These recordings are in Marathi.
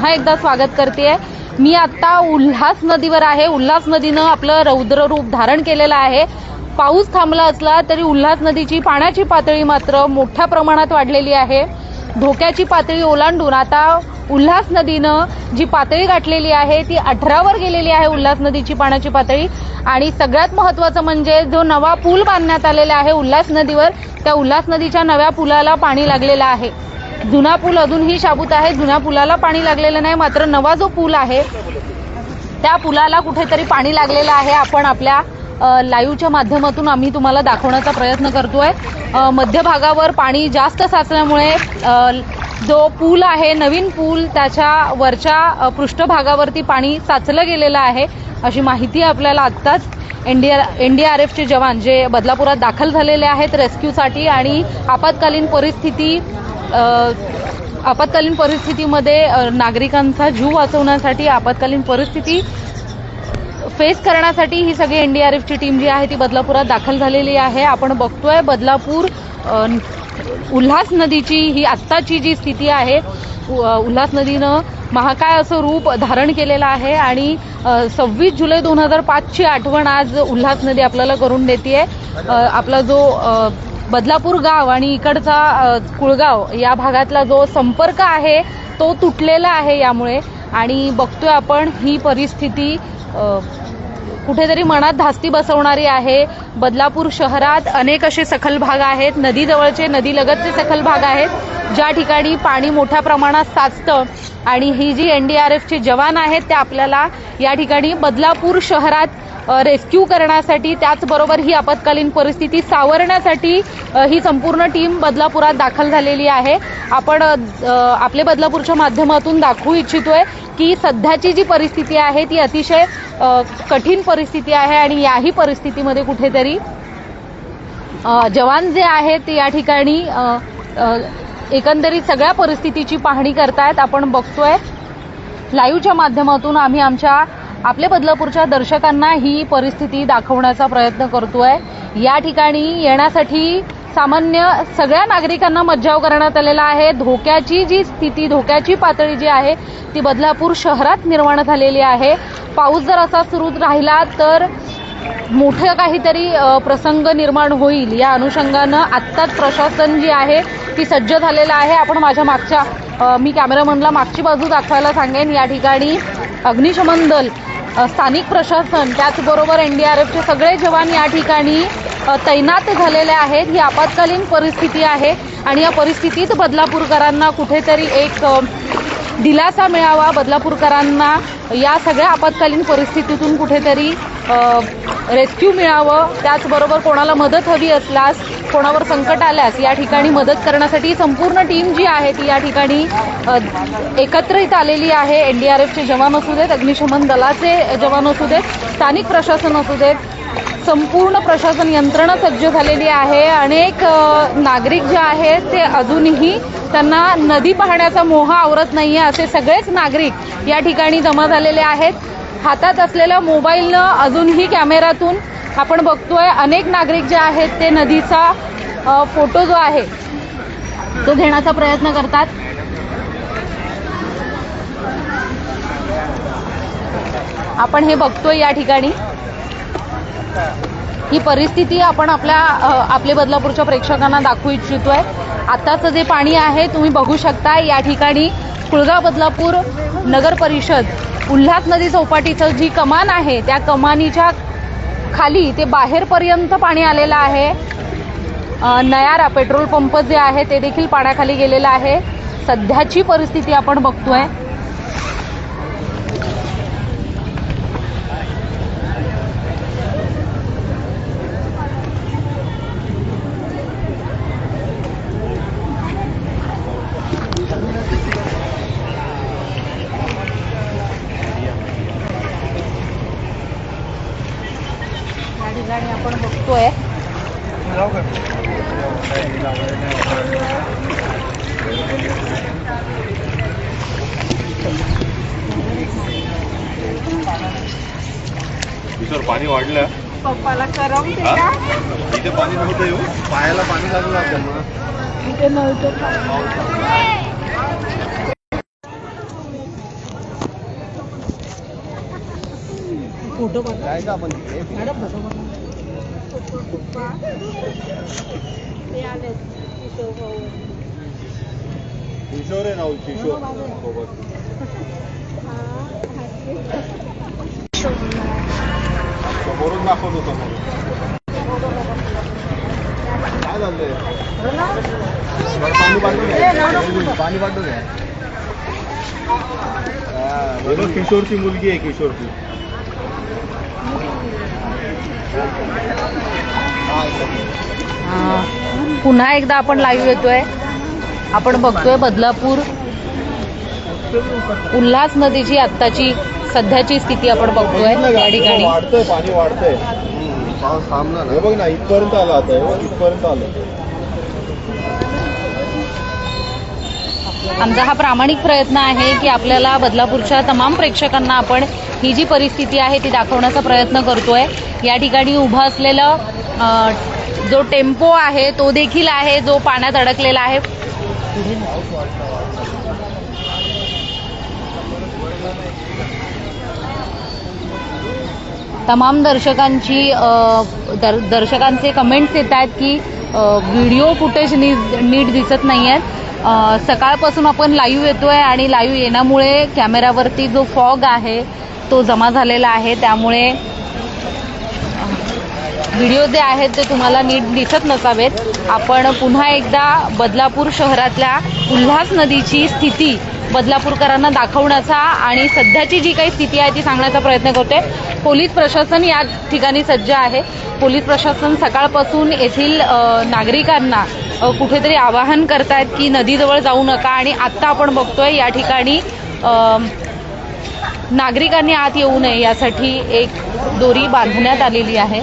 पुन्हा एकदा स्वागत करते मी आता उल्हास नदीवर आहे. उल्हास नदीनं आपलं रौद्र रूप धारण केलेलं आहे. पाऊस थांबला असला तरी उल्हास नदीची पाण्याची पातळी मात्र मोठ्या प्रमाणात वाढलेली आहे. धोक्याची पातळी ओलांडून आता उल्हास नदीनं जी पातळी गाठलेली आहे ती अठरावर गेलेली आहे उल्हास नदीची पाण्याची पातळी. आणि सगळ्यात महत्वाचं म्हणजे जो नवा पूल बांधण्यात आलेला आहे उल्हास नदीवर त्या उल्हास नदीच्या नव्या पुलाला पाणी लागलेलं आहे. जुना पूल अजूनही शाबूत आहे. जुन्या पुलाला पाणी लागलेलं नाही मात्र नवा जो पूल आहे त्या पुलाला कुठेतरी पाणी लागलेलं आहे. आपण आपल्या लाईव्हच्या माध्यमातून आम्ही तुम्हाला दाखवण्याचा प्रयत्न करतोय. मध्यभागावर पाणी जास्त साचल्यामुळे जो पूल आहे नवीन पूल त्याच्या वरच्या पृष्ठभागावरती पाणी साचलं गेलेलं आहे अशी माहिती आपल्याला आत्ताच एनडीआर एनडीआरएफचे जवान जे बदलापुरात दाखल झालेले आहेत रेस्क्यूसाठी आणि आपत्कालीन परिस्थिती आपत्कालीन परिस्थितीमध्ये नागरिकांचा जीव वाचवण्यासाठी आपत्कालीन परिस्थिती फेस करण्यासाठी ही सगळी एनडीआरएफची टीम जी आहे ती बदलापुरात दाखल झालेली आहे. आपण बघतोय बदलापूर उल्हास नदीची ही आत्ताची जी स्थिती आहे उल्हास नदीनं महाकाय असं रूप धारण केलेलं आहे आणि सव्वीस जुलै दोन हजार पाचची आठवण आज उल्हास नदी आपल्याला करून देते आपला जो बदलापूर गाव आणि इकडचा कुळगाव या भागातला जो संपर्क आहे तो तुटलेला आहे यामुळे. आणि बघतोय आपण ही परिस्थिती कुठेतरी मनात धास्ती बसवणारी आहे. बदलापूर शहरात अनेक असे सखल भाग आहेत. नदीजवळचे नदीलगतचे सखल भाग आहेत. ज्या ठिकाणी पाणी मोठ्या प्रमाणात साचतं आणि ही जी एनडीआरएफचे जवान आहेत ते आपल्याला या ठिकाणी बदलापूर शहरात रेस्क्यू करण्यासाठी त्याचबरोबर ही आपत्कालीन परिस्थिती सावरण्यासाठी ही संपूर्ण टीम बदलापुरात दाखल झालेली आहे. आपण आपले बदलापूरच्या माध्यमातून दाखवू इच्छितोय की सध्याची जी परिस्थिती आहे ती अतिशय कठीण परिस्थिती आहे आणि याही परिस्थितीमध्ये कुठेतरी जवान जे आहेत या ठिकाणी एकंदरीत सगळ्या परिस्थितीची पाहणी करतायत. आपण बघतोय लाईव्हच्या माध्यमातून आम्ही आमच्या आपल्या बदलापूरच्या दर्शकांना ही परिस्थिती दाखवण्याचा प्रयत्न करतोय. या ठिकाणी येण्यासाठी सामान्य सगळ्या नागरिकांना मज्जाव करण्यात आलेला आहे. धोक्याची जी स्थिती धोक्याची पातळी जी आहे ती बदलापूर शहरात निर्माण झालेली आहे. पाऊस जर असा सुरू राहिला तर मोठं काहीतरी प्रसंग निर्माण होईल. या अनुषंगानं आत्ताच प्रशासन जी आहे ती सज्ज झालेलं आहे. आपण माझ्या मागच्या मी कॅमेरामनला मागची बाजू दाखवायला सांगेन. या ठिकाणी अग्निशमन दल स्थानिक प्रशासन त्याचबरोबर एनडीआरएफचे सगळे जवान या ठिकाणी तैनात झालेले आहेत. ही आपत्कालीन परिस्थिती आहे आणि या परिस्थितीत बदलापूरकरांना कुठेतरी एक दिलासा मिळावा बदलापूरकरांना या सगळ्या आपत्कालीन परिस्थितीतून कुठेतरी रेस्क्यू मिळावं. त्याचबरोबर कोणाला मदत हवी असल्यास कोणावर संकट आल्यास या ठिकाणी मदत करण्यासाठी संपूर्ण टीम जी आहे ती या ठिकाणी एकत्र एकत्रित आलेली आहे. एनडीआरएफचे जवान असू देत अग्निशमन दलाचे जवान असू देत स्थानिक प्रशासन असू देत संपूर्ण प्रशासन यंत्रणा सज्ज झालेली आहे. अनेक नागरिक जे आहेत ते अजूनही त्यांना नदी पाहण्याचा मोह आवरत नाहीये असे सगळेच नागरिक या ठिकाणी जमा झालेले आहेत. हातात असलेल्या मोबाईलनं अजूनही कॅमेऱ्यातून आपण बघतोय अनेक नागरिक जे आहेत ते नदीचा फोटो जो आहे तो घेण्याचा प्रयत्न करतात. आपण हे बघतोय या ठिकाणी. ही परिस्थिती आपण आपल्या आपले बदलापूरच्या प्रेक्षकांना दाखवू इच्छितोय. आत्ताचं जे पाणी आहे तुम्ही बघू शकता या ठिकाणी कुळगाव बदलापूर नगर परिषद उल्हास नदी चौपाटीचं जी कमान आहे त्या कमानीच्या खाली ते बाहेरपर्यंत पाणी आलेलं आहे. नयारा पेट्रोल पंप जे आहे ते देखील पाण्याखाली गेलेलं आहे. सध्याची परिस्थिती आपण बघतोय. दुसरं पाणी वाढलं. पप्पाला करम इथे पाणी नव्हतं येऊ. पायाला पाणी लागलं आपल्याला इथे नव्हतं फोटो काय का आपण मॅडम फोटो बघा. किशोर आहे राहुल किशोर. सोबत. समोरून दाखवत होतो काय झालंय? पाणी पाठवून हा, किशोरची मुलगी आहे किशोरची. हा. पुन्हा एकदा आपण लाईव्ह येतोय. आपण बघतोय बदलापूर उल्हास नदीची आत्ताची सध्याची स्थिती आपण बघतोय या ठिकाणी. वाढतंय पाणी वाढतंय. पाऊस थांबणार हे बघ ना इथपर्यंत आलं आता हे इथपर्यंत आलं. आमचा हा प्रामाणिक प्रयत्न आहे की आपल्याला बदलापूरच्या तमाम प्रेक्षकांना आपण ही जी परिस्थिती आहे ती दाखवण्याचा प्रयत्न करतोय. या ठिकाणी उभा असलेला जो टेम्पो आहे तो देखील आहे जो पाण्यात अडकलेला आहे. तमाम दर्शकांची दर, दर्शकांचे कमेंट्स येत आहेत की व्हिडिओ फुटेज नीट नीट दिसत नाही आहेत सकाळपासून आपण लाईव्ह येतोय आणि लाईव्ह येण्यामुळे कॅमेऱ्यावरती जो फॉग आहे तो जमा झालेला आहे. त्यामुळे व्हिडिओ जे आहेत ते तुम्हाला नीट दिसत नसावेत. आपण पुन्हा एकदा बदलापूर शहरातल्या उल्हास नदीची स्थिती बदलापूरकरांना दाखवण्याचा आणि सध्याची जी काही स्थिती आहे ती सांगण्याचा प्रयत्न करतोय. पोलीस प्रशासन या ठिकाणी सज्ज आहे. पोलीस प्रशासन सकाळपासून येथील नागरिकांना कुठेतरी आवाहन करतायत की नदीजवळ जाऊ नका आणि आत्ता आपण बघतोय या ठिकाणी नागरिकांनी आत येऊ नये यासाठी एक दोरी बांधण्यात आलेली आहे.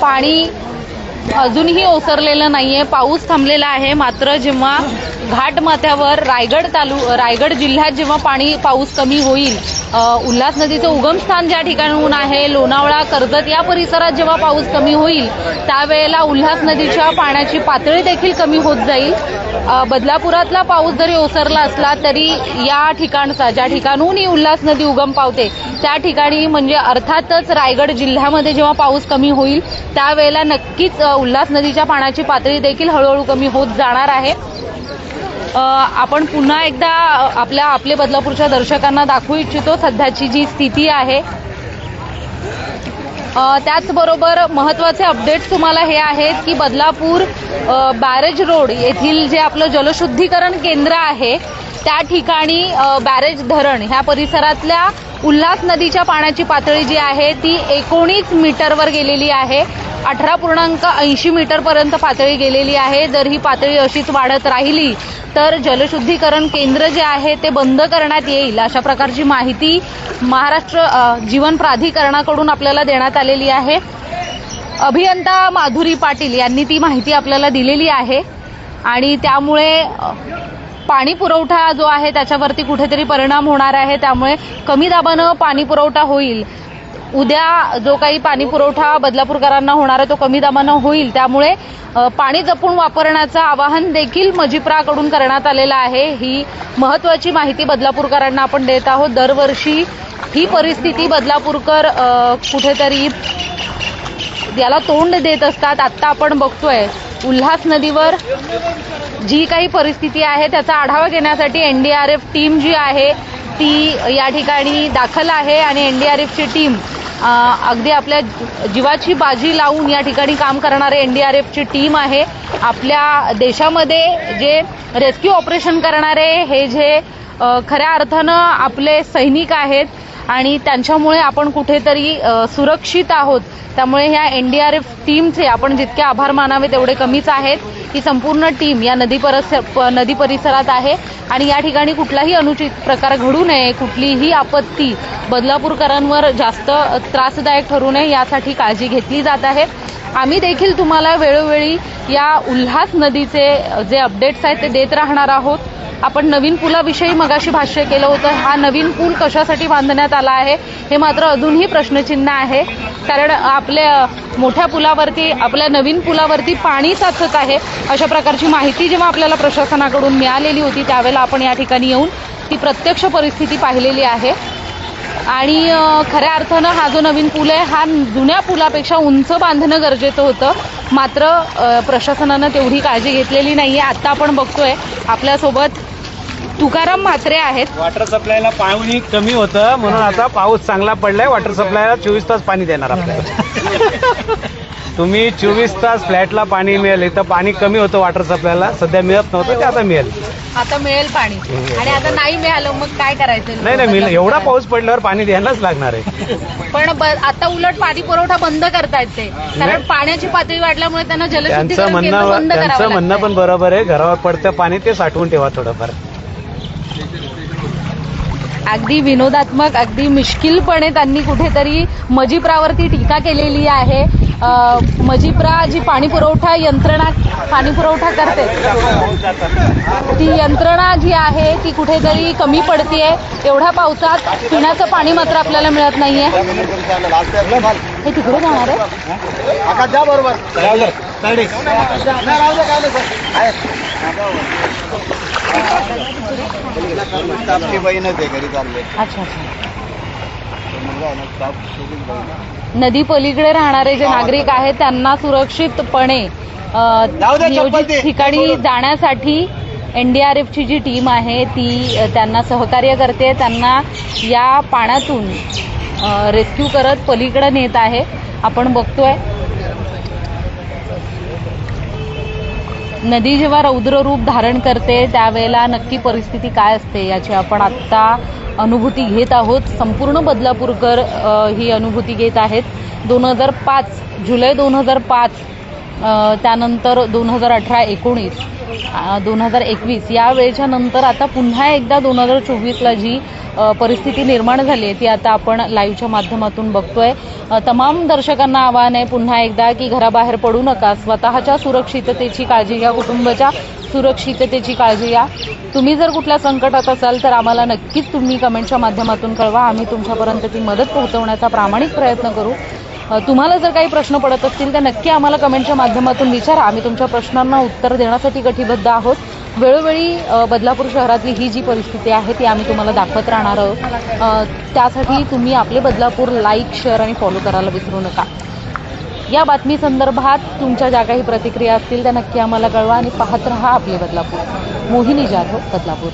पाणी अजूनही ओसरलेलं नाहीये. पाऊस थांबलेला आहे. मात्र जेव्हा घाटमाथ्यावर रायगड तालु रायगड जिल्ह्यात जेव्हा पाणी पाऊस कमी होईल उल्हास नदीचं उगमस्थान ज्या ठिकाणहून आहे लोणावळा कर्जत या परिसरात जेव्हा पाऊस कमी होईल त्यावेळेला उल्हास नदीच्या पाण्याची पातळी देखील कमी होत जाईल. बदलापुरातला पाऊस जरी ओसरला असला तरी या ठिकाणचा ज्या ठिकाणहून ही उल्हास नदी उगम पावते त्या ठिकाणी म्हणजे अर्थातच रायगड जिल्ह्यामध्ये जेव्हा पाऊस कमी होईल त्यावेळेला नक्कीच उल्हास नदीच्या पाण्याची पातळी देखील हळूहळू कमी होत जाणार आहे. आपण पुन्हा एकदा आपल्या आपले बदलापूरच्या दर्शकांना दाखवू इच्छितो सध्याची जी स्थिती आहे त्याचबरोबर महत्त्वाचे अपडेट्स तुम्हाला हे आहेत की बदलापूर बॅरेज रोड येथील जे आपलं जलशुद्धीकरण केंद्र आहे त्या ठिकाणी बॅरेज धरण ह्या परिसरातल्या उल्हास नदीच्या पाण्याची पातळी जी आहे ती एकोणीस मीटरवर गेलेली आहे. अठरा पूर्णांक ऐंशी मीटरपर्यंत पातळी गेलेली आहे. जर ही पातळी अशीच वाढत राहिली तर जलशुद्धीकरण केंद्र जे आहे ते बंद करण्यात येईल अशा प्रकारची माहिती महाराष्ट्र जीवन प्राधिकरणाकडून आपल्याला देण्यात आलेली आहे. अभियंता माधुरी पाटील यांनी ती माहिती आपल्याला दिलेली आहे. आणि त्यामुळे पाणी पुरवठा जो आहे त्याच्यावरती कुठेतरी परिणाम होणार आहे. त्यामुळे कमी दाबानं पाणी पुरवठा होईल. उद्या जो काही पाणी पुरवठा बदलापूरकरांना होणार आहे तो कमी दामानं होईल. त्यामुळे पाणी जपून वापरण्याचं आवाहन देखील मजिप्राकडून करण्यात आलेलं आहे. ही महत्वाची माहिती बदलापूरकरांना आपण देत आहोत. दरवर्षी ही परिस्थिती बदलापूरकर कुठेतरी याला तोंड देत असतात. आत्ता आपण बघतोय उल्हास नदीवर जी काही परिस्थिती आहे त्याचा आढावा घेण्यासाठी एनडीआरएफ टीम जी आहे ती या ठिकाणी दाखल आहे आणि एनडीआरएफची टीम अगदी आपल्या जीवाची बाजी लावून या ठिकाणी काम करणारे एनडीआरएफची टीम आहे. आपल्या देशामध्ये जे रेस्क्यू ऑपरेशन करणारे हे जे खऱ्या अर्थानं आपले सैनिक आहेत आणि त्यांच्यामुळे आपण कुठेतरी सुरक्षित आहोत. त्यामुळे ह्या एनडीआरएफ टीमचे आपण जितके आभार मानावे तेवढे कमीच आहेत. ही संपूर्ण टीम या नदी परस प- नदी परिसरात आहे. आणि या ठिकाणी कुठलाही अनुचित प्रकार घडू नये कुठलीही आपत्ती बदलापूरकरांवर जास्त त्रासदायक ठरू नये यासाठी काळजी घेतली जात आहे. आम्ही देखील तुम्हाला वेळोवेळी या उल्हास नदीचे जे अपडेट्स आहेत ते देत राहणार आहोत. आपण नवीन पुलाविषयी मगाशी भाष्य केलं होतं. हा नवीन पूल कशासाठी बांधण्यात आला आहे हे मात्र अजूनही प्रश्नचिन्ह आहे. कारण आपल्या मोठ्या पुलावरती आपल्या नवीन पुलावरती पाणी साचत आहे. अशा प्रकारची माहिती जेव्हा आपल्याला प्रशासनाकडून मिळालेली होती त्यावेळेला आपण या ठिकाणी येऊन ती प्रत्यक्ष परिस्थिती पाहिलेली आहे. आणि खऱ्या अर्थानं हा जो नवीन पूल आहे हा जुन्या पुलापेक्षा उंच बांधणं गरजेचं होतं. मात्र प्रशासनानं तेवढी काळजी घेतलेली नाहीये. आता आपण बघतोय आपल्यासोबत तुकाराम म्हात्रे आहेत. वॉटर सप्लायला पाणी कमी होतं. म्हणून आता पाऊस चांगला पडलाय. वॉटर सप्लायला चोवीस तास पाणी देणार आपल्याला. तुम्ही चोवीस तास फ्लॅटला पाणी मिळेल इथं पाणी कमी होतं वॉटर सप्लायला सध्या मिळत नव्हतं ते आता मिळेल. आता मिळेल पाणी. आणि आता नाही मिळालं मग काय करायचं? नाही नाही मिळेल. एवढा पाऊस पडल्यावर पाणी द्यायलाच लागणार आहे. पण आता उलट पाणी पुरवठा बंद करतायत ते. कारण. पाण्याची पातळी वाढल्यामुळे त्यांना त्यांचं जलशुद्धीकरण केंद्र म्हणणं बंद त्यांचं म्हणणं लागतंय. पण बरोबर आहे. घरावर पडतं पाणी ते साठवून ठेवा थोडंफार. अगदी विनोदात्मक अगदी मिश्किलपणे त्यांनी कुठेतरी मजिप्रावरती टीका केलेली आहे. मजिप्रा जी पाणी पुरवठा यंत्रणा पाणी पुरवठा करते ती यंत्रणा जी आहे ती कुठेतरी कमी पडतीये. एवढ्या पावसात पिण्याचं पाणी मात्र आपल्याला मिळत नाहीये. हे तिकडे जाणार आहे. आहे. नदी पलीकडे राहणारे जे नागरिक आहेत त्यांना सुरक्षितपणे अ, जाऊ दे, चप्पल नियोजित दे. ठिकाणी जाण्यासाठी एनडीआरएफची जी टीम आहे ती अ, त्यांना सहकार्य करते. त्यांना या पाण्यातून रेस्क्यू करत पलीकडे नेत आहे. आपण बघतोय. नदी जेव्हा रौद्र रूप धारण करते त्यावेळेला नक्की परिस्थिती काय असते याची आपण आत्ता अनुभूती घेत आहोत. संपूर्ण बदलापूरकर ही अनुभूती घेत आहेत. दोन हजार पाच जुलै दोन हजार पाच त्यानंतर दोन हजार अठरा एकोणीस दोन हजार एकवीस या वेळेच्या नंतर आता पुन्हा एकदा दोन हजार चोवीसला जी परिस्थिती निर्माण झाली आहे ती आता आपण लाईव्हच्या माध्यमातून बघतोय. तमाम दर्शकांना आवाहन आहे पुन्हा एकदा की घराबाहेर पडू नका स्वतःच्या सुरक्षिततेची काळजी घ्या कुटुंबाच्या सुरक्षिततेची काळजी घ्या. तुम्ही जर कुठल्या संकटात असाल तर आम्हाला नक्कीच तुम्ही कमेंटच्या माध्यमातून कळवा. आम्ही तुमच्यापर्यंत ती मदत पोहोचवण्याचा प्रामाणिक प्रयत्न करू. तुम्हाला जर काही प्रश्न पडत असतील तर नक्की आम्हाला कमेंटच्या माध्यमातून विचारा. आम्ही तुमच्या प्रश्नांना उत्तर देण्यासाठी कटिबद्ध आहोत. वेळोवेळी बदलापूर शहरातली ही जी परिस्थिती आहे ती आम्ही तुम्हाला दाखवत राहणार आहोत. त्यासाठी तुम्ही आपले बदलापूर लाईक शेअर आणि फॉलो करायला विसरू नका. या बातमी संदर्भात तुमच्या ज्या काही प्रतिक्रिया असतील त्या नक्की आम्हाला कळवा आणि पाहत रहा आपले बदलापूर. मोहिनी जाधव बदलापूर.